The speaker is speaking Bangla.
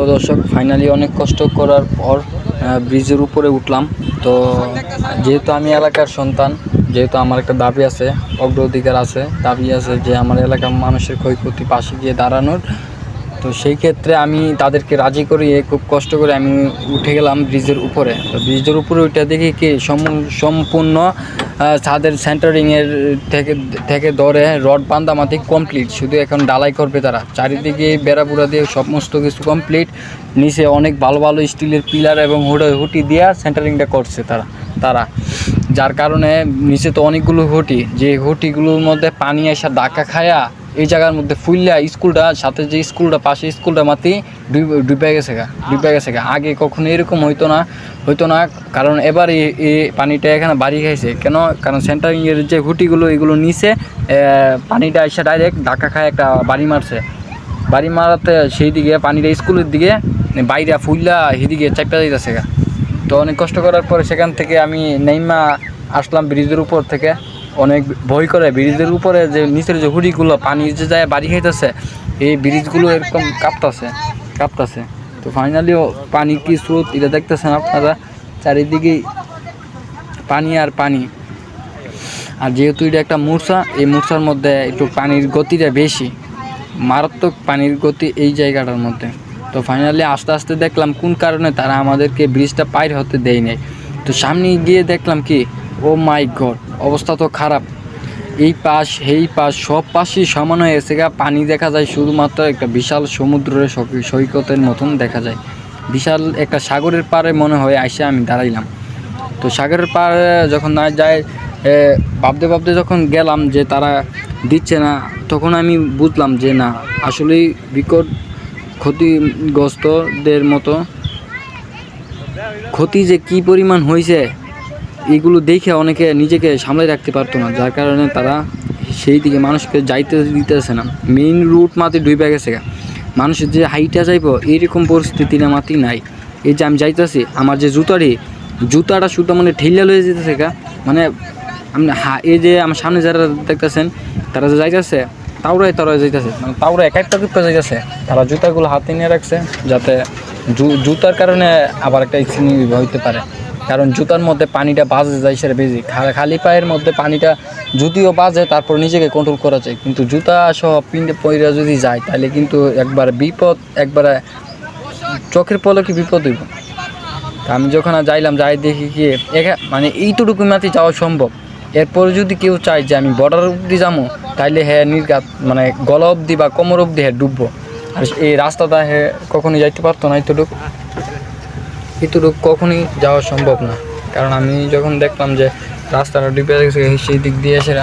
তো দর্শক ফাইনালি অনেক কষ্ট করার পর ব্রিজের উপরে উঠলাম। তো যেহেতু আমি এলাকার সন্তান, যেহেতু আমার একটা দাবি আছে, অগ্রাধিকার আছে, দাবি আছে যে আমার এলাকার মানুষের ক্ষয়ক্ষতি পাশে গিয়ে দাঁড়ানোর। তো সেই ক্ষেত্রে আমি তাদেরকে রাজি করিয়ে খুব কষ্ট করে আমি উঠে গেলাম ব্রিজের উপরে। তো ব্রিজের উপরে উঠে দেখি কি সম- সম্পূর্ণ ছাদের সেন্টারিংয়ের থেকে থেকে ধরে রড বান্ধামাতি কমপ্লিট শুধু এখন ডালাই করবে তারা। চারিদিকে বেড়াপুরা দিয়ে সমস্ত কিছু কমপ্লিট নিচে অনেক ভালো ভালো স্টিলের পিলার এবং হুডে হুটি দিয়া সেন্টারিংটা করছে তারা তারা। যার কারণে নিচে তো অনেকগুলো হুটি। যে হুটিগুলোর মধ্যে পানি আসা ডাকা খায়া এই জায়গার মধ্যে ফুললা স্কুলটা সাথে যে স্কুলটা পাশে স্কুলটা মাতি ডুবে গেছে গা ডুবে গেছে গা। আগে কখনো এরকম হইতো না হইতো না কারণ এবার এই পানিটা এখানে বাড়ি খাইছে। কেন? কারণ সেন্টারিংয়ের যে হুটিগুলো এগুলো নিচে পানিটা এসে ডাইরেক্ট ডাকা খায় একটা বাড়ি মারছে। বাড়ি মারাতে সেই দিকে পানিটা স্কুলের দিকে বাইরে ফুললা সেদিকে চাপা যাইতেছে গা। তো অনেক কষ্ট করার পরে সেখান থেকে আমি নেইমা আসলাম ব্রিজের উপর থেকে। অনেক ভয় করে। ব্রিজের উপরে যে নিচের যে হুড়িগুলো, পানি যে যায় বাড়ি খাইতেছে, এই ব্রিজগুলো এরকম কাঁপতাছে কাঁপতাছে। তো ফাইনালি পানি কি স্রোত, এটা দেখতেছেন আপনারা? চারিদিকে পানি আর পানি। আর যেহেতু এটা একটা মূর্ছা, এই মূর্ছার মধ্যে একটু পানির গতিটা বেশি। মারাত্মক পানির গতি এই জায়গাটার মধ্যে। তো ফাইনালি আস্তে আস্তে দেখলাম কোন কারণে তারা আমাদেরকে ব্রিজটা পার হতে দেয় নাই। তো সামনে গিয়ে দেখলাম কি ও মাই গড অবস্থা তো খারাপ। এই পাশ এই পাশ, সব পাশই সমান হয়ে গেছে পানি দেখা যায়, শুধুমাত্র একটা বিশাল সমুদ্রের সৈকতের মতন দেখা যায়। বিশাল একটা সাগরের পাড়ে মনে হয় আইসে আমি দাঁড়াইলাম। তো সাগরের পাড়ে যখন না যায় ভাবতে ভাবতে যখন গেলাম যে তারা দিচ্ছে না, তখন আমি বুঝলাম যে না, আসলেই বিকট ক্ষতিগ্রস্তদের মতো। ক্ষতি যে কি পরিমাণ হয়েছে এগুলো দেখে অনেকে নিজেকে সামলাই রাখতে পারতো না, যার কারণে তারা সেই দিকে মানুষকে যাইতে দিতেছে না। মেইন রুট মাতে ডুবে গেছে। মানুষের যে হাইটা যাইবো এইরকম পরিস্থিতি না মাতি নাই। এই যে আমি যাইতেছি, আমার যে জুতারি, জুতাটা শুধু মানে ঠেলিয়া লয়ে যেতেছে গা। মানে আমি হা, এই যে আমার সামনে যারা দেখতেছেন, তারা যে যাইতেছে, তাওরাই তারা যাইতেছে। মানে তাওরা এক একটা টুকটা যাইতেছে। তারা জুতাগুলো হাতে নিয়ে রাখছে, যাতে জুতার কারণে আবার একটা অ্যাক্সিডেন্ট হইতে পারে। কারণ জুতার মধ্যে পানিটা বাজে যায় সেটা বেশি। খা- খালি পায়ের মধ্যে পানিটা যদিও বাজে তারপর নিজেকে কন্ট্রোল করা যায়। কিন্তু জুতা সহ পিন্ডে পয়রা যদি যায় তাহলে কিন্তু একবার বিপদ একবারে চোখের পলকে বিপদ হইব। তা আমি যখন আর যাইলাম যাই দেখি কি মানে এইটুকু মাতি যাওয়া সম্ভব। এরপরে যদি কেউ চায় যে আমি বর্ডার অব্দি যাব তাইলে হ্যাঁ নির্গাত মানে গলা অবধি বা কোমর অবধি হ্যাঁ ডুববো। আর এই রাস্তাটা হ্যাঁ কখনই যাইতে পারতো না এতটুকু। এতটুকু কখনই যাওয়া সম্ভব না। কারণ আমি যখন দেখলাম যে রাস্তাটা ডুবে গেছে, সেই দিক দিয়ে এসে